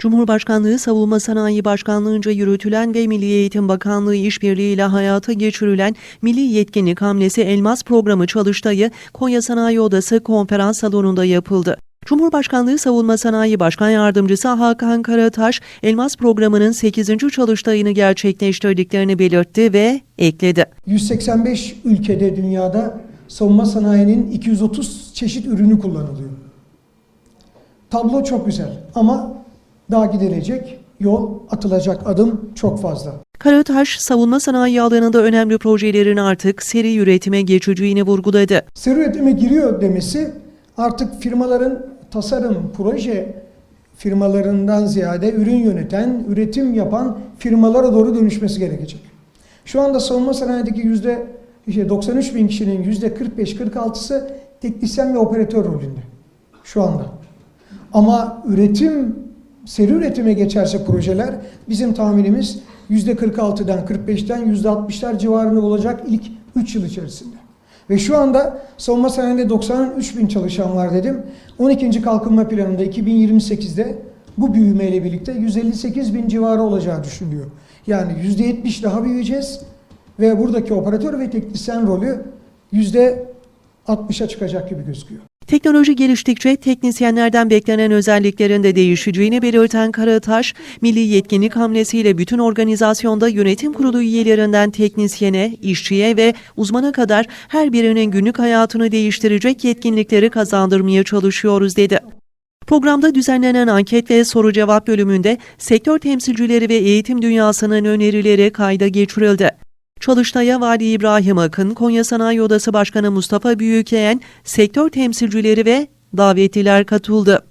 Cumhurbaşkanlığı Savunma Sanayi Başkanlığı'nca yürütülen ve Milli Eğitim Bakanlığı işbirliğiyle hayata geçirilen Milli Yetkinlik Hamlesi Elmas Programı çalıştayı Konya Sanayi Odası konferans salonunda yapıldı. Cumhurbaşkanlığı Savunma Sanayi Başkan Yardımcısı Hakan Karataş, Elmas Programı'nın 8. çalıştayını gerçekleştirdiklerini belirtti ve ekledi. 185 ülkede dünyada savunma sanayinin 230 çeşit ürünü kullanılıyor. Tablo çok güzel ama daha gidilecek yol, atılacak adım çok fazla. Karataş, savunma sanayi alanında önemli projelerin artık seri üretime geçeceğini vurguladı. Seri üretime giriyor demesi artık firmaların tasarım, proje firmalarından ziyade ürün yöneten, üretim yapan firmalara doğru dönüşmesi gerekecek. Şu anda savunma sanayideki yüzde işte 93 bin kişinin yüzde 45-46'sı teknisyen ve operatör rolünde şu anda. Ama üretim, seri üretime geçerse projeler bizim tahminimiz yüzde 46'dan 45'ten yüzde 60'lar civarında olacak ilk 3 yıl içerisinde. Ve şu anda savunma sanayinde 93 bin çalışan var dedim. 12. kalkınma planında 2028'de bu büyümeyle birlikte 158 bin civarı olacağı düşünülüyor. Yani %70 daha büyüyeceğiz ve buradaki operatör ve teknisyen rolü %60'a çıkacak gibi gözüküyor. Teknoloji geliştikçe teknisyenlerden beklenen özelliklerin de değişeceğini belirten Karataş, Milli Yetkinlik hamlesiyle bütün organizasyonda yönetim kurulu üyelerinden teknisyene, işçiye ve uzmana kadar her birinin günlük hayatını değiştirecek yetkinlikleri kazandırmaya çalışıyoruz dedi. Programda düzenlenen anket ve soru cevap bölümünde sektör temsilcileri ve eğitim dünyasının önerileri kayda geçirildi. Çalıştay'a Vali İbrahim Akın, Konya Sanayi Odası Başkanı Mustafa Büyükeyen, sektör temsilcileri ve davetliler katıldı.